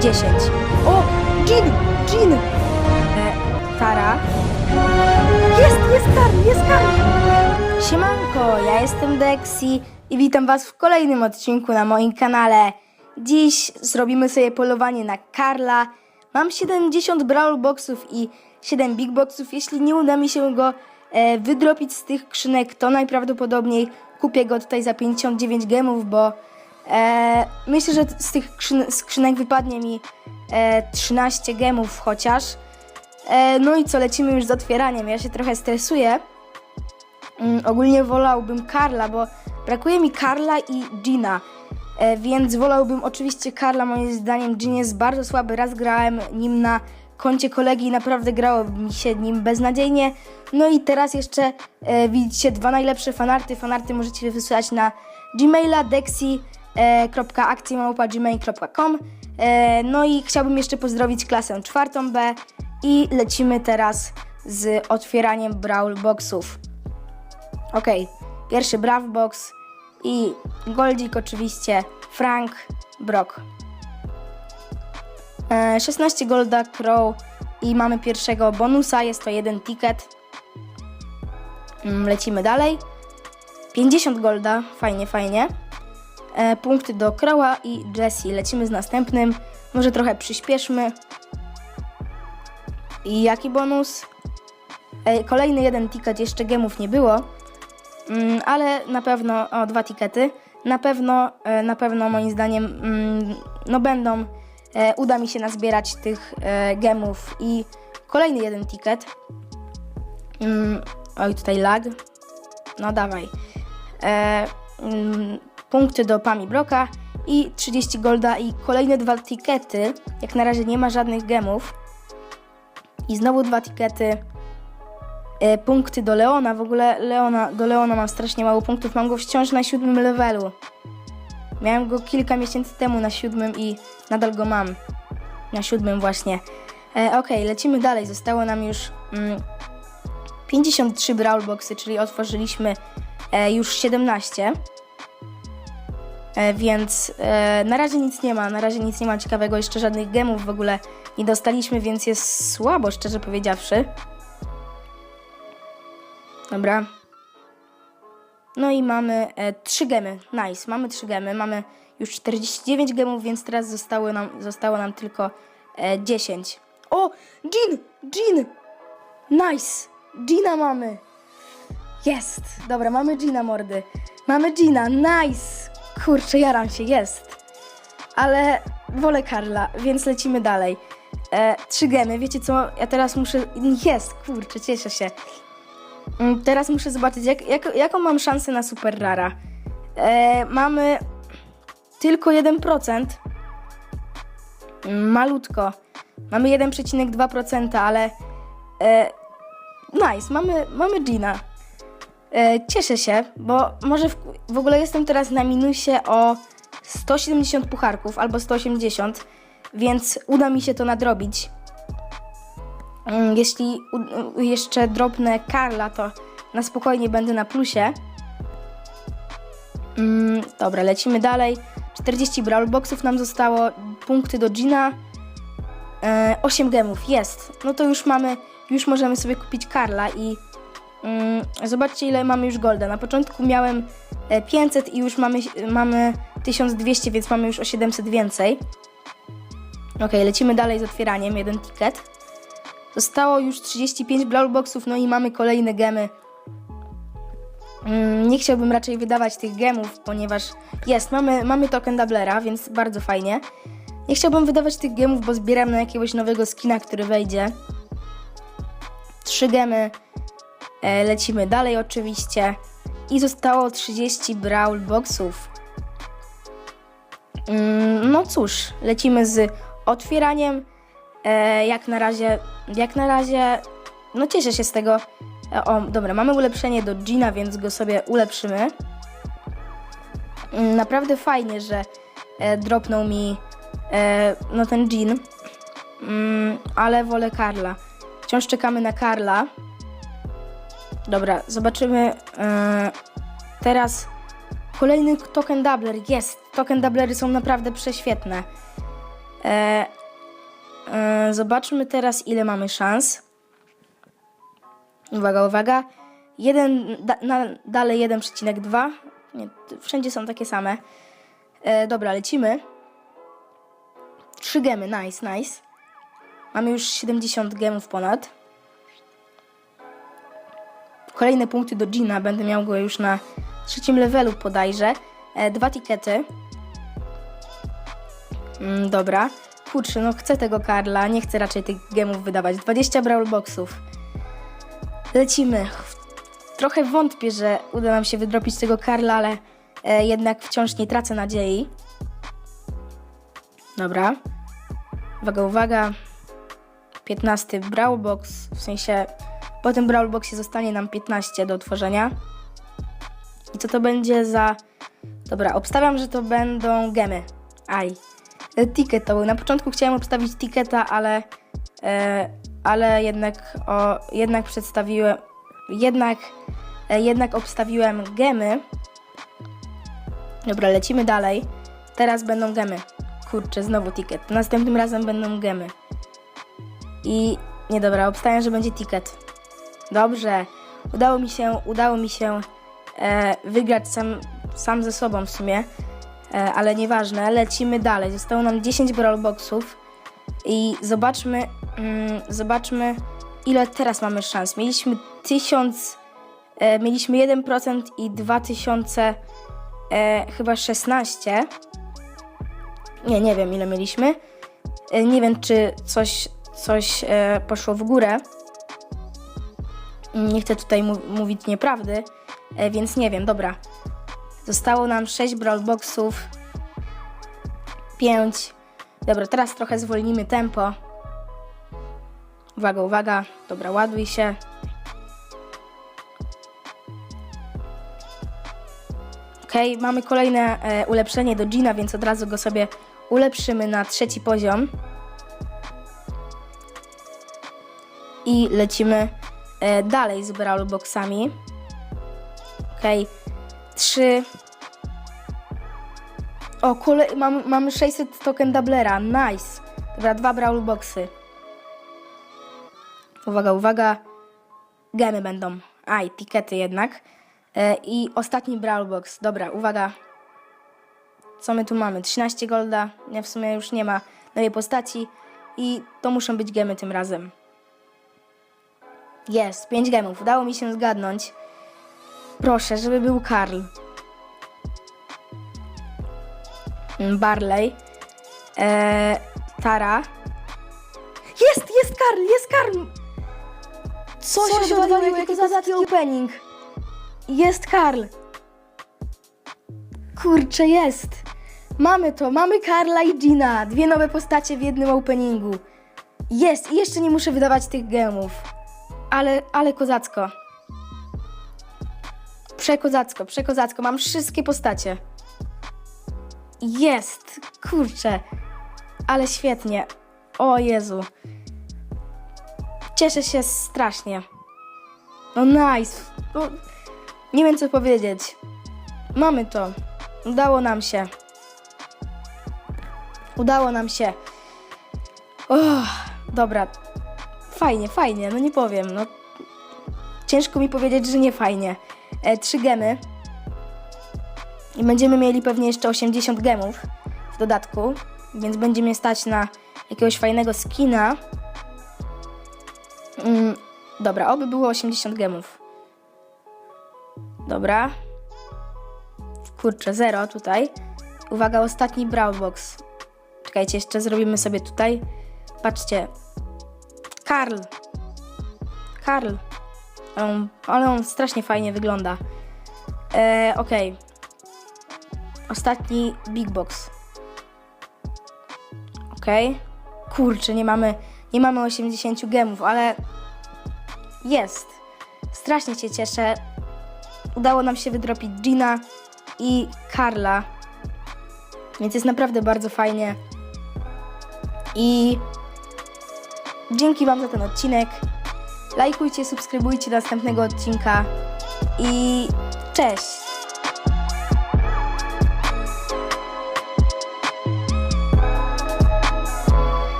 10. O! Jean! Jean! E, Tara. Jest, jest Karl, jest Karl! Siemanko, ja jestem Dexi i witam was w kolejnym odcinku na moim kanale. Dziś zrobimy sobie polowanie na Karla. Mam 70 Brawl Boxów i 7 Big Boxów. Jeśli nie uda mi się go e, wydropić z tych skrzynek, to najprawdopodobniej kupię go tutaj za 59 gemów, bo e, myślę, że z tych skrzyn- skrzynek wypadnie mi e, 13 gemów chociaż. E, no i co, lecimy już z otwieraniem. Ja się trochę stresuję. Mm, ogólnie wolałbym Karla, bo brakuje mi Karla i Gina. E, więc wolałbym oczywiście Karla, moim zdaniem Jean jest bardzo słaby. Raz grałem nim na koncie kolegi i naprawdę grało mi się nim beznadziejnie. No i teraz jeszcze e, widzicie dwa najlepsze fanarty. Fanarty możecie wysyłać na gmaila dexi.akcjemałpa.gmail.com e, No i chciałbym jeszcze pozdrowić klasę czwartą B i lecimy teraz z otwieraniem Brawl Boxów. Ok, pierwszy Brawl Box i Goldzik oczywiście, Frank, Brock. E, 16 Golda, Crow i mamy pierwszego bonusa, jest to jeden ticket. Mm, Lecimy dalej. 50 Golda, fajnie, fajnie. E, punkty do Crowa i Jessie. Lecimy z następnym. Może trochę przyspieszmy. I jaki bonus? E, kolejny jeden ticket, jeszcze gemów nie było. Mm, ale na pewno, o dwa tikety, na pewno, e, na pewno moim zdaniem, mm, no będą, e, uda mi się nazbierać tych e, gemów i kolejny jeden ticket. Mm, oj, tutaj lag. No dawaj. E, mm, punkty do Pami Broka i 30 golda i kolejne dwa tikety. Jak na razie nie ma żadnych gemów. I znowu dwa tikety e, punkty do Leona. W ogóle Leona, do Leona mam strasznie mało punktów. Mam go wciąż na siódmym levelu. Miałem go kilka miesięcy temu na siódmym i nadal go mam. Na siódmym właśnie. E, Okej, lecimy dalej. Zostało nam już mm, 53 Brawl Boxy, czyli otworzyliśmy e, już 17. E, więc e, na razie nic nie ma, na razie nic nie ma ciekawego, jeszcze żadnych gemów w ogóle nie dostaliśmy, więc jest słabo, szczerze powiedziawszy. Dobra. No i mamy e, 3 gemy. Nice. Mamy 3 gemy. Mamy już 49 gemów, więc teraz zostało nam, zostało nam tylko e, 10. O! Jean! Jean! Nice! Gina mamy! Jest! Dobra, mamy Gina, mordy. Mamy Gina, nice! Kurczę, jaram się, jest. Ale wolę Karla, więc lecimy dalej. E, trzy gemy, wiecie co? Ja teraz muszę... Jest, kurczę, cieszę się. Mm, Teraz muszę zobaczyć, jak, jak, jaką mam szansę na super rara. E, mamy tylko 1%. Mm, Malutko. Mamy 1,2%, ale e, nice, mamy, mamy Gina. E, cieszę się, bo może w, w ogóle jestem teraz na minusie o 170 pucharków albo 180, więc uda mi się to nadrobić. Mm, Jeśli u- jeszcze dropnę Karla, to na spokojnie będę na plusie. Mm, dobra, lecimy dalej. 40 Brawl Boxów nam zostało, punkty do Gina. E, 8 gemów, jest. No to już mamy, już możemy sobie kupić Karla i zobaczcie ile mamy już golda. Na początku miałem e, 500 i już mamy, mamy 1200, więc mamy już o 700 więcej. Ok, lecimy dalej z otwieraniem, jeden ticket. Zostało już 35 Brawl Boxów, no i mamy kolejne gemy. Mm, Nie chciałbym raczej wydawać tych gemów, ponieważ jest, mamy, mamy token Doublera, więc bardzo fajnie. Nie chciałbym wydawać tych gemów, bo zbieram na jakiegoś nowego skina, który wejdzie. Trzy gemy. E, lecimy dalej oczywiście. I zostało 30 Brawl Boxów. Mm, No cóż, lecimy z otwieraniem. E, jak na razie, jak na razie, no cieszę się z tego. E, o, dobra, mamy ulepszenie do Gina, więc go sobie ulepszymy. Mm, Naprawdę fajnie, że dropnął mi no ten Jean, mm, ale wolę Karla. Wciąż czekamy na Karla. Dobra, zobaczymy e, teraz kolejny token doubler. Jest, token doublery są naprawdę prześwietne. E, e, zobaczmy teraz, ile mamy szans. Uwaga, uwaga. Jeden, da, na, dalej 1,2. Nie, wszędzie są takie same. Dobra, lecimy. 3 gemy, nice, nice. Mamy już 70 gemów ponad. Kolejne punkty do Gina, będę miał go już na trzecim levelu bodajże. E, dwa tikety. Mm, dobra. Kurczę, no chcę tego Karla, nie chcę raczej tych gemów wydawać. 20 Brawl Boxów. Lecimy. Trochę wątpię, że uda nam się wydropić tego Karla, ale e, jednak wciąż nie tracę nadziei. Dobra. Uwaga, uwaga. 15 Brawl Box, w sensie po tym Brawl Boxie zostanie nam 15 do otworzenia. I co to będzie za... Dobra, obstawiam, że to będą gemy. Aj. E, Ticket to był. Na początku chciałem obstawić ticketa, ale... E, ale jednak, o, jednak przedstawiłem... Jednak... E, jednak obstawiłem gemy. Dobra, lecimy dalej. Teraz będą gemy. Kurczę, znowu ticket. Następnym razem będą gemy. I nie dobra, obstawiam, że będzie ticket. Dobrze. Udało mi się, udało mi się e, wygrać sam, sam ze sobą w sumie. E, ale nieważne, lecimy dalej. Zostało nam 10 brawl boxów i zobaczmy, mm, zobaczmy ile teraz mamy szans. Mieliśmy 1000, e, mieliśmy 1% i 2000 e, chyba 16. Nie, nie wiem ile mieliśmy. E, nie wiem czy coś, coś e, poszło w górę. Nie chcę tutaj mówić nieprawdy, e, więc nie wiem, dobra. Zostało nam 6 brawl boxów. 5. Dobra, teraz trochę zwolnimy tempo. Uwaga, uwaga. Dobra, ładuj się. Ok, mamy kolejne e, ulepszenie do Gina, więc od razu go sobie ulepszymy na trzeci poziom. I lecimy e, dalej z Brawl Boxami. Ok, 3. O, kole- mam, mamy 600 token doublera, nice. Dobra, dwa Brawl Boxy. Uwaga, uwaga. Gemy będą. Aj, tikety jednak. E, I ostatni Brawl Box. Dobra, uwaga. Co my tu mamy? 13 golda. Nie, w sumie już nie ma nowej postaci. I to muszą być gemy tym razem. Jest, 5 gemów. Udało mi się zgadnąć. Proszę, żeby był Karl. Mm, Barley. Eee, Tara. Jest, jest Karl, jest Karl! Co, Co się odwaliło, jaki kozacki opening? Jest Karl. Kurczę, jest. Mamy to, mamy Karla i Gina. Dwie nowe postacie w jednym openingu. Jest i jeszcze nie muszę wydawać tych gemów. Ale, ale kozacko. Przekozacko, przekozacko. Mam wszystkie postacie. Jest! Kurczę. Ale świetnie. O Jezu. Cieszę się strasznie. No nice. No, nie wiem co powiedzieć. Mamy to. Udało nam się. Udało nam się. O, dobra. Fajnie, fajnie. No nie powiem. No, ciężko mi powiedzieć, że nie fajnie. E, trzy gemy. I będziemy mieli pewnie jeszcze 80 gemów w dodatku, więc będzie mnie stać na jakiegoś fajnego skina. Mm, dobra, oby było 80 gemów. Dobra. Kurczę, zero tutaj. Uwaga, ostatni Brawl Box. Czekajcie, jeszcze zrobimy sobie tutaj. Patrzcie. Karl. Karl. Ale on, strasznie fajnie wygląda. E, Okej. Ostatni Big Box. Okej. Kurczę, nie mamy, nie mamy 80 gemów, ale jest. Strasznie się cieszę. Udało nam się wydropić Gina i Karla. Więc jest naprawdę bardzo fajnie. I dzięki Wam za ten odcinek. Lajkujcie, subskrybujcie do następnego odcinka. I cześć!